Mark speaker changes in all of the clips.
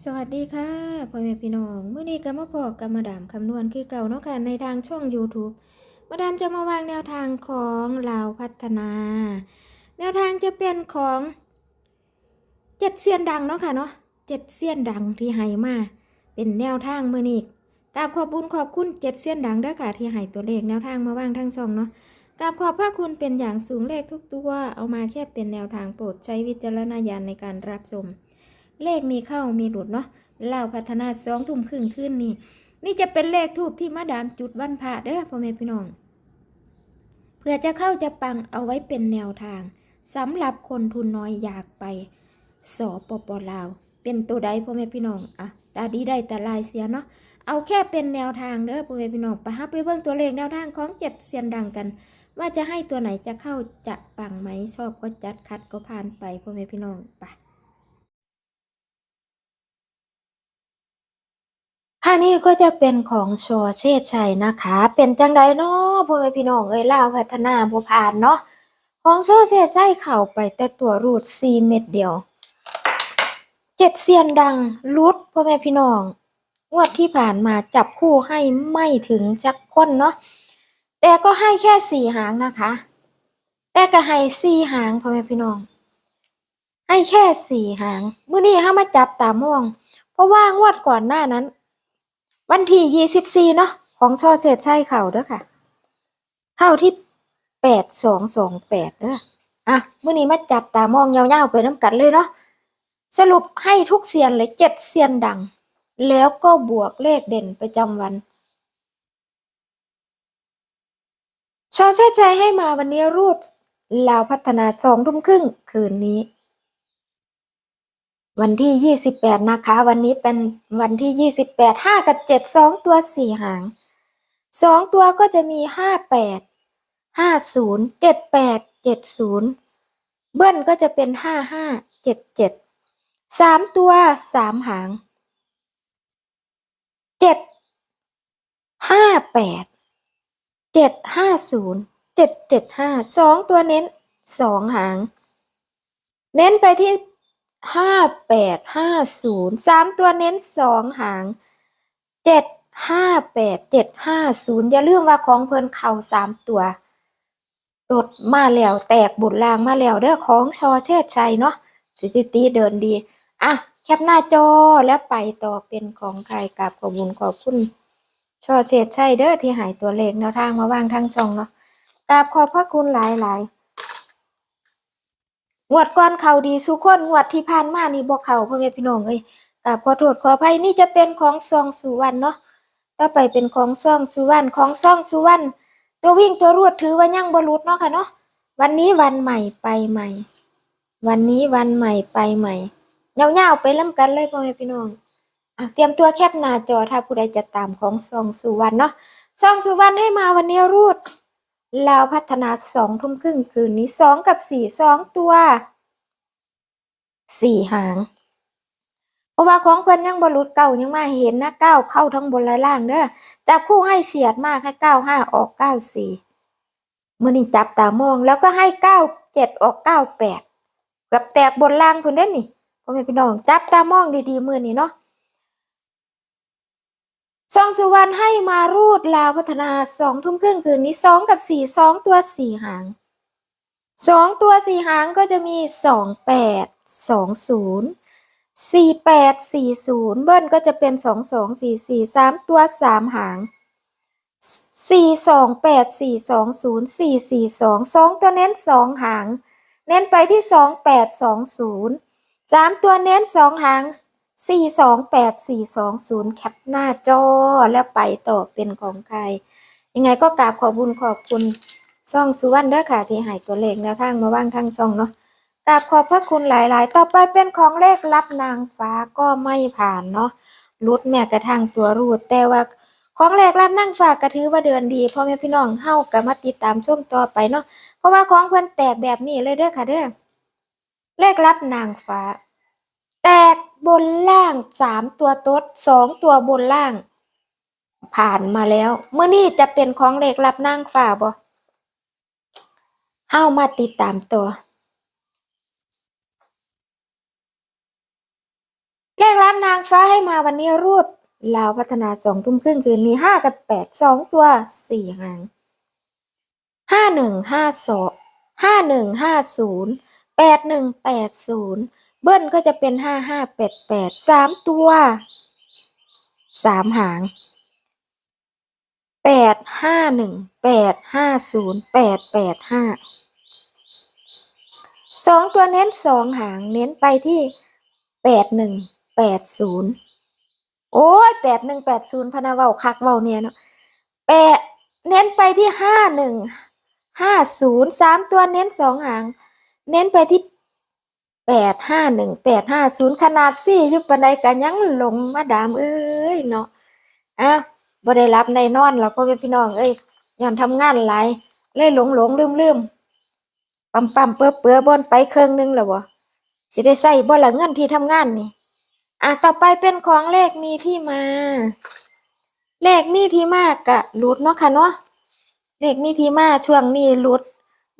Speaker 1: สวัสดีค่ะพ่อแม่พี่น้องเมื่อนี้ก็มาพอกับมาดามคำนวณคือเก่าเนาะค่ะในทางช่อง YouTube มาดามจะมาวางแนวทางของลาวพัฒนา แนวทางจะเป็นของเจ็ดเซียนดังเนาะค่ะเนาะเจ็ดเซียนดังที่ให้มาเป็นแนวทางเมื่อนี้กราบขอบคุญขอบคุณเจ็ดเซียนดังเด้อค่ะที่ให้ตัวเลขแนวทางมาวางทางช่องเนาะกราบขอบพระคุณเป็นอย่างสูงเลขทุกตัวเอามาแค่เป็นแนวทางโปรดใช้วิจารณญาณในการรับชม เลขมีเข้ามีหลุดเนาะเล่าพัฒนาสองทุ่มครึ่งขึ้นนี่ นี่จะเป็นเลขทูบที่มาดามจุดวันพระเด้อพ่อแม่พี่น้องเพื่อจะเข้าจะปังเอาไว้เป็นแนวทางสำหรับคนทุนน้อยอยากไปสปปลาว เป็นตัวใดพ่อแม่พี่น้องอะตาดีได้แต่ลายเสียเนาะเอาแค่เป็นแนวทางเด้อพ่อแม่พี่น้องไปหาไปเบิ่งตัวเลขแนวทางของเจ็ดเซียนดังกัน ว่าจะให้ตัวไหนจะเข้าจะปังไหมชอบก็จัดคัดก็ผ่านไปพ่อแม่พี่น้องไป ค่ะนี่ก็จะเป็นของชอเชษชัยนะคะ เป็นจังไดเนาะพ่อแม่พี่น้องเอ้ยลาวพัฒนาบ่ผ่านเนาะของชอเชษชัยเข้าไปแต่ตัวรูด4เม็ดเดียวเจ็ดเซียนดังรุดพ่อแม่พี่น้องงวดที่ผ่านมาจับคู่ให้ไม่ถึงจักคนเนาะแต่ก็ให้แค่สี่หางนะคะ แต่ก็ให้สี่หางพ่อแม่พี่น้อง ให้แค่สี่หางเมื้อนี้เฮามาจับตามอง เพราะว่างวดก่อนหน้านั้น วันที่ยี่สิบสี่เนาะของชอเศษใช่เข่าเด้อค่ะ เข้าที่แปดสองสองแปดเด้ออะเมื่อนี้มาจับตามองยาวๆไปน้ำกันเลยเนาะสรุปให้ทุกเซียนเลยเจ็ดเซียนดัง แล้วก็บวกเลขเด่นประจำวันชอเชษใจให้มาวันนี้รูดลาวพัฒนาสองทุ่มครึ่งคืนนี้ วันที่ยี่สิบแปดนะคะ วันนี้เป็นวันที่ยี่สิบแปดห้ากับเจ็ดสองตัวสี่หางสองตัวก็จะมีห้าแปดห้าศูนย์เจ็ดแปดเจ็ดศูนย์เบิ้ลก็จะเป็นห้าห้าเจ็ดเจ็ดสามตัวสามหางเจ็ดห้าแปดเจ็ดห้าศูนย์เจ็ดเจ็ดห้าสองตัวเน้นสองหาง เน้นไปที่ ห้าแปดห้าศูนย์สามตัวเน้นสองหางเจ็ดห้าแปดเจ็ดห้าศูนย์อย่าลืมว่าของเพิ่นเข่าสามตัวตดมาแล้วแตกบุญลางมาแล้วเด้อของชอเชษชัยเนาะสถิติเดินดีอะแคปหน้าจอแล้วไปต่อเป็นของใครกับขอบุญขอบคุณชอเชษชัยเด้อที่หายตัวเลขแนวทางมาวางทางช่องเนาะกราบขอบพระคุณหลายๆ งวดก่อนเขาดีสุคนงวดที่ผ่านมานี่บ่เขาพ่อแม่พี่น้องเอ้ยกราบขอโทษขออภัยนี่จะเป็นของซองสุวรรณเนาะต่อไปเป็นของซองสุวรรณของซองสุวรรณตัววิ่งตัวรวดถือว่ายังบ่หลุดเนาะค่ะเนาะวันนี้วันใหม่ไปใหม่ วันนี้วันใหม่ไปใหม่ยาวๆไปล่ำกันเลยพ่อแม่พี่น้องอะเตรียมตัวแคปหน้าจอถ้าผู้ใดจะตามของซองสุวรรณเนาะซองสุวรรณให้มาวันนี้รูด ลาวพัฒนาสองทุ่มครึ่งคืนนี้สองกับสี่สองตัวสี่หาง เพราะว่าของเพิ่อนยังบรุษเก่ายังมาเห็นนะเก้าเข้าทั้งบนและล่างเด้อจับคู่ให้เฉียดมากให้เก้าห้าออกเก้าสี่มือนี้จับตามองแล้วก็ให้เก้าเจ็ดออกเก้าแปดกับแตกบนล่างเพิ่นเด้อนี่พ่อแม่พี่น้องจับตามองดีๆมือนี้เนาะ ซองสุวรรณให้มารูดลาวพัฒนาสองทุ่มครึ่งคืนนี้สองกับสี่สองตัวสี่หางสองตัวสี่หางก็จะมีสองแปดสองศูนย์สี่แปดสี่ศูนย์เบิ้ลก็จะเป็นสองสองสี่สี่สามตัวสามหางสี่สองแปดสี่สองศูนย์สี่สี่สองสองตัวเน้นสองหาง เน้นไปที่สองแปดสองศูนย์สามตัวเน้นสองหาง สี่สองแปดสี่สองศูนย์แคปหน้าจอแล้วไปต่อเป็นของใคร ยังไงก็กราบขอบคุญขอบคุณช่องสุวรรณเด้อค่ะ ที่ให้ตัวเลขแนวทางมาว่างทางช่องเนาะกราบขอบพระคุณหลาย ๆ ต่อไปเป็นของเลขรับนางฟ้าก็ไม่ผ่านเนาะรุดแม้กระทั่งตัวรูด แต่ว่าของเลขรับนางฟ้าก็ถือว่าเดินดีพ่อแม่พี่น้องเฮาก็มาติดตามชมต่อไปเนาะเพราะว่าของเพิ่นแตกแบบนี้เลยเด้อค่ะเด้อเลขรับนางฟ้า แตกบนล่างสามตัวโต๊ดสองตัวบนล่าง ผ่านมาแล้วเมื่อนี้จะเป็นของเลขรับนางฟ้าบ่เฮ้ามาติดตามตัวเลเลขรับนางฟ้าให้มาวันนี้รูดลาวพัฒนาสองทุ่มครึ่งคืนนี้ห้ากับแปดสองตัวสี่หางห้าหนึ่งห้าสองห้าหนึ่งห้าศูนย์แปดหนึ่งแปดศูนย์ เบิ้ลก็จะเป็นห้าห้าแปดแปดสามตัวสามหางแปดห้าหนึ่งแปดห้าศูนย์แปดแปดห้าสองตัวเน้นสองหางเน้นไปที่แปดหนึ่งแปดศูนย์โอ้ยแปดหนึ่งแปดศูนย์พนาเว้าคักเว้าเนี่ยเนาะแปดเน้นไปที่ห้าหนึ่งห้าศูนย์สามตัวเน้นสองหาง เน้นไปที่ แปดห้าหนึ่งแปดห้าศูนย์ขนาดสี่ยุบปันใดกันยังหลงมาดามเอ้ยเนาะอ้าวบ่ได้รับในนอนเราก็เป็นพี่น้องเอ้ยย้อนทำงานหลายเลยหลงหลงลืมลืมปั๊มปั๊มเปื้อเปื้อบนไปเครื่องนึงแล้วบ่สิได้ใส่บ่ละเงินที่ทำงานนี่อะต่อไปเป็นของเลขมีที่มา เลขมีที่มากะหลุดเนาะค่ะเนาะเลขมีที่มาช่วงนี้หลุด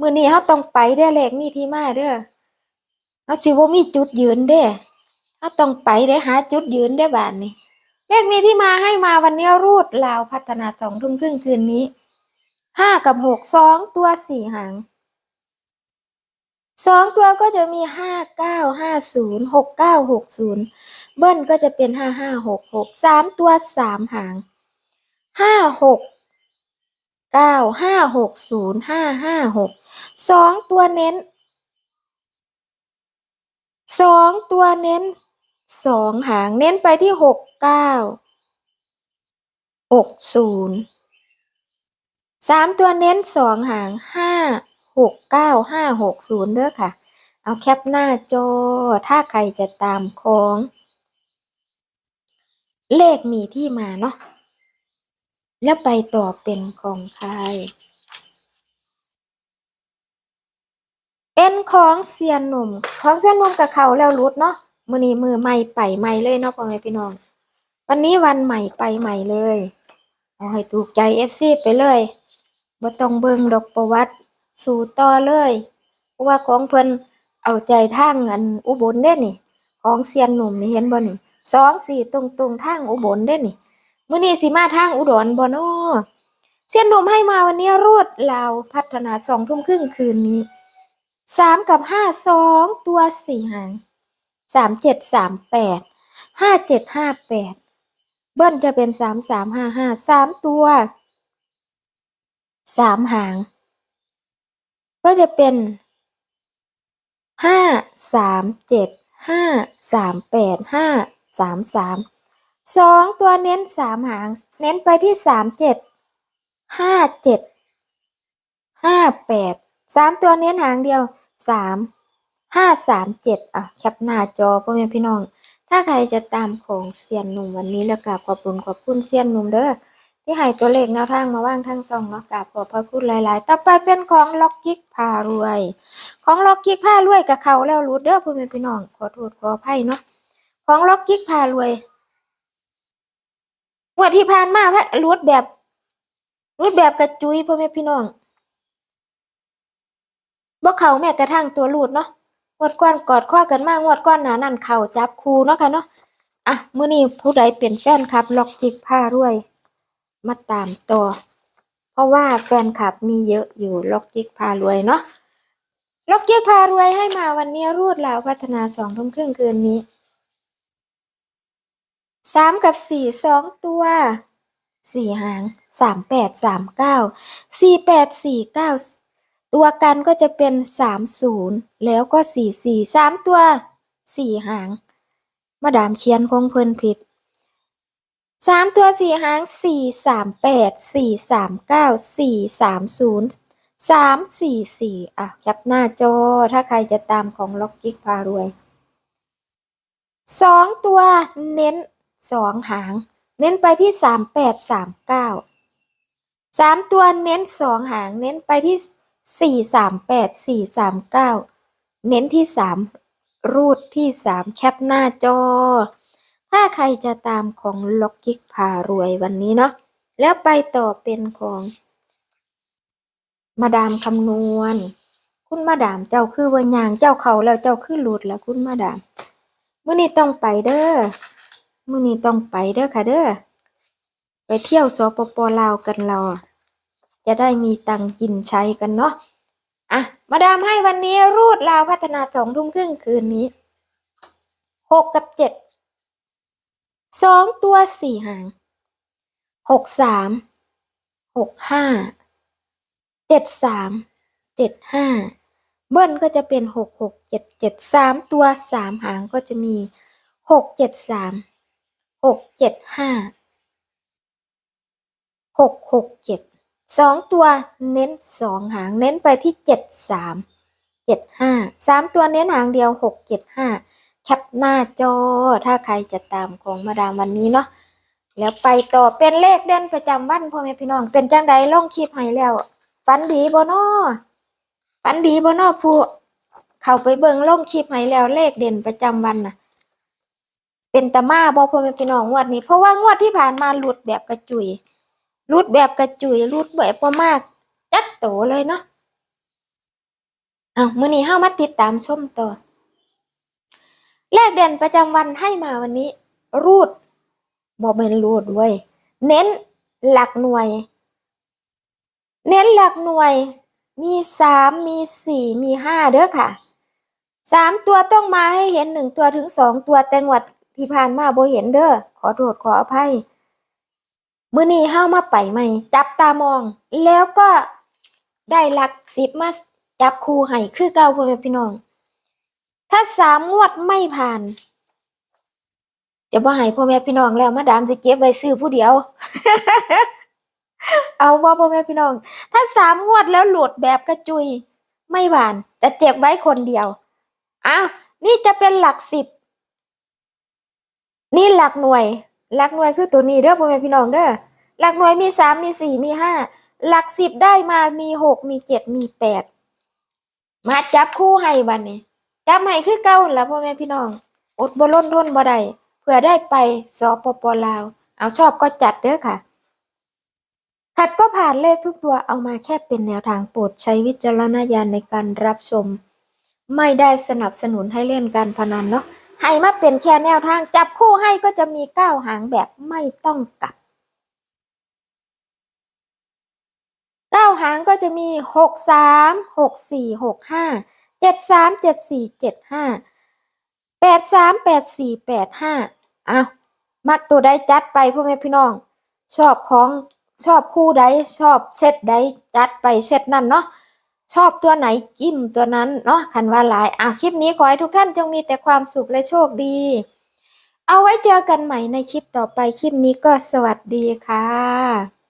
Speaker 1: มือนี้เฮาต้องไปเด้เลขมีที่มาเด้อ เฮาสิบ่ามีจุดยืนเด้เฮาต้องไปเด้หาจุดยืนเด้อบาดนี้เลขมีที่มาให้มาวันนี้รูดลาวพัฒนาสองทุ่มครึ่งคืนนี้ห้ากับหกสองตัวสี่หางสองตัวก็จะมีห้าเก้าห้าศูนย์หกเก้าหกศูนย์เบิ้ลก็จะเป็นห้าห้าหกหกสามตัวสามหางห้าหกเก้าห้าหกศูนย์ห้าห้าหกสองตัวเน้น สองตัวเน้นสองหางเน้นไปที่หกเก้าหกศูนย์สามตัวเน้นสองหางห้าหกเก้าห้าหกศูนย์เด้อค่ะ เอาแคปหน้าจอ ถ้าใครจะตามของ เลขมีที่มาเนาะแล้วไปต่อเป็นของใคร เป็นของเซียนหนุ่ม ของเซียนหนุ่มกับเขาแล้วรุดเนาะมือนี้มือใหม่ไปใหม่เลยเนาะพ่อแม่พี่น้อง วันนี้วันใหม่ไปใหม่เลย เอาให้ถูกใจ FC ไปเลยบ่ต้องเบิ่งดอกประวัติ สู่ต่อเลย เพราะว่าของเพิ่นเอาใจทางอันอุบลเด้นี่ ของเซียนหนุ่มนี่เห็นบ่นี่สองสี่ตรงตรงทางอุบลเด้นี่มื้อนี้สิมาทางอุดรบ่น้อเซียนหนุ่มให้มาวันนี้รวดลาวพัฒนาสองทุ่มครึ่งคืนนี้ สามกับห้าสองตัวสี่หางสามเจ็ดสามแปดห้าเจ็ดห้าแปดเบิ้ลจะเป็นสามสามห้าห้าสามตัวสามหาง ก็จะเป็นห้าสามเจ็ดห้าสามแปดห้าสามสามสองตัวเน้นสามหาง เน้นไปที่สามเจ็ดห้าเจ็ดห้าแปด สามตัวเน้นหางเดียวสามห้าสามเจ็ดอะแคปหน้าจอพ่อแม่พี่น้อง ถ้าใครจะตามของเซียนหนุ่มวันนี้แล้วก็ขอบคุณขอบคุณเซียนหนุ่มเด้อที่ให้ตัวเลขแนวทางมาว่างทั้งสองเนาะกราบขอบพระคุณหลาย ๆ ต่อไปเป็นของล็อกกิกพารวย ของล็อกกิกพารวยกับเขาแล้วรูดเด้อพ่อแม่พี่น้อง ขอโทษขออภัยเนาะของล็อกกิกพารวยงวดที่ผ่านมาพะรูดแบบรูดแบบกระจุยพ่อแม่พี่น้อง บ่เขาแม้กระทั่งตัวรูดเนาะงวดก่อนกอดข้อกันมากงวดก่อนหนานั่นเข่าจับคูเนาะค่ะเนาะอะมื้อนี้ผู้ใดเป็นแฟนคลับ ล็อกจิกพารวย มาตามต่อ เพราะว่าแฟนคลับมีเยอะอยู่ล็อกจิกพารวยเนาะล็อกจิกพารวยให้มาวันนี้รูดลาวพัฒนาสองทุ่มครึ่งคืนนี้สามกับสี่สองตัวสี่หางสามแปดสามเก้าสี่แปดสี่เก้า ตัวกันก็จะเป็นสามศูนย์แล้วก็สี่สี่สามตัวสี่หาง มาดามเขียนของเพิ่นผิดสามตัวสี่หางสี่สามแปดสี่สามเก้าสี่สามศูนย์สามสี่สี่อะแคปหน้าจอ ถ้าใครจะตามของล็อกกิกพารวยสองตัวเน้นสองหาง เน้นไปที่สามแปดสามเก้าสามตัวเน้นสองหาง เน้นไปที่ สี่สามแปดสี่สามเก้าเน้นที่สามรูดที่สามแคปหน้าจอ ถ้าใครจะตามของล็อกกิกพารวยวันนี้เนาะแล้วไปต่อเป็นของ มาดามคำนวณ คุณมาดามเจ้าคือวันยางเจ้าเขาแล้วเจ้าคือหลุดแล้วคุณมาดามมื้อนี้ต้องไปเด้อมื้อนี้ต้องไปเด้อค่ะเด้อไปเที่ยวสปปลาวกันเราอ จะได้มีตังกินใช้กันเนาะอะมาดามให้วันนี้รูดลาวพัฒนาสองทุ่มครึ่งคืนนี้หกกับเจ็ดสองตัวสี่หางหกสามหกห้าเจ็ดสามเจ็ดห้าเบิ้ลก็จะเป็นหกหกเจ็ดเจ็ดสามตัวสามหางก็จะมีหกเจ็ดสามหกเจ็ดห้าหกหกเจ็ด สองตัวเน้นสองหางเน้นไปที่เจ็ดสามเจ็ดห้าสามตัวเน้นหางเดียวหกเจ็ดห้าแคปหน้าจอ ถ้าใครจะตามของมาดามวันนี้เนาะแล้วไปต่อเป็นเลขเด่นประจำวันพ่อแม่พี่น้อง เป็นจังใดล่องคลิปให้แล้วฝันดีบ่นอฝันดีบ่นอผู้เข้าไปเบิ่งล่องคลิปให้แล้วเลขเด่นประจำวันน่ะ เป็นตามาบ่พ่อแม่พี่น้องงวดนี้เพราะว่างวดที่ผ่านมาหลุดแบบกระจุย หลุดแบบกระจุยหลุดแบบบ่มากจักโตเลยเนาะอ้าวมื้อนี้เฮามาติดตามชมต่อเลขเด่นประจำวันให้มาวันนี้ รูดบ่แม่นรูดเว้ยเน้นหลักหน่วย เน้นหลักหน่วย มีสามมีสี่มีห้าเด้อค่ะสามตัวต้องมาให้เห็นหนึ่งตัวถึงสองตัวแต่งวัดที่ผ่านมาโบเห็นเด้อขอโทษขออภัย มื้อนี้เฮามาไปใหม่ จับตามอง แล้วก็ได้หลักสิบมาจับคู่ให้คือเก่าพ่อแม่พี่น้อง ถ้าสามงวดไม่ผ่าน จะบ่ให้พ่อแม่พี่น้องแล้วมาดามสิเก็บไว้ซื้อผู้เดียว เอาว่าพ่อแม่พี่น้อง ถ้าสามงวดแล้วหลุดแบบกระจุย ไม่หวาน จะเจ็บไว้คนเดียวอ้าวนี่จะเป็นหลักสิบ นี่หลักหน่วย หลักหน่วยคือตัวนี้เด้อพ่อแม่พี่น้องเด้อหลักหน่วยมีสามมีสี่มีห้าหลักสิบได้มามีหกมีเจ็ดมีแปดมาจับคู่ให้บัดนี้จับให้คือเก่าหั่นล่ะพ่อแม่พี่น้อง อดบล้นทนบ่ได้เพื่อได้ไปสปปลาว เอาชอบก็จัดเด้อค่ะขัดก็ผ่านเลขทุกตัวเอามาแค่เป็นแนวทางโปรดใช้วิจารณญาณในการรับชม ไม่ได้สนับสนุนให้เล่นการพนันเนาะ ให้มาเป็นแค่แนวทาง จับคู่ให้ก็จะมีเก้าหางแบบไม่ต้องกลับเก้าหางก็จะมีหกสามหกสี่หกห้าเจ็ดสามเจ็ดสี่เจ็ดห้าแปดสามแปดสี่แปดห้าอ้าวมักตัวใดจัดไปพ่อแม่พี่น้อง ชอบของชอบคู่ใดชอบเซตใดจัดไปเซตนั้นเนาะ ชอบตัวไหนจิ้มตัวนั้นเนาะคันว่าหลายอะคลิปนี้ขอให้ทุกท่านจงมีแต่ความสุขและโชคดี เอาไว้เจอกันใหม่ในคลิปต่อไปคลิปนี้ก็สวัสดีค่ะ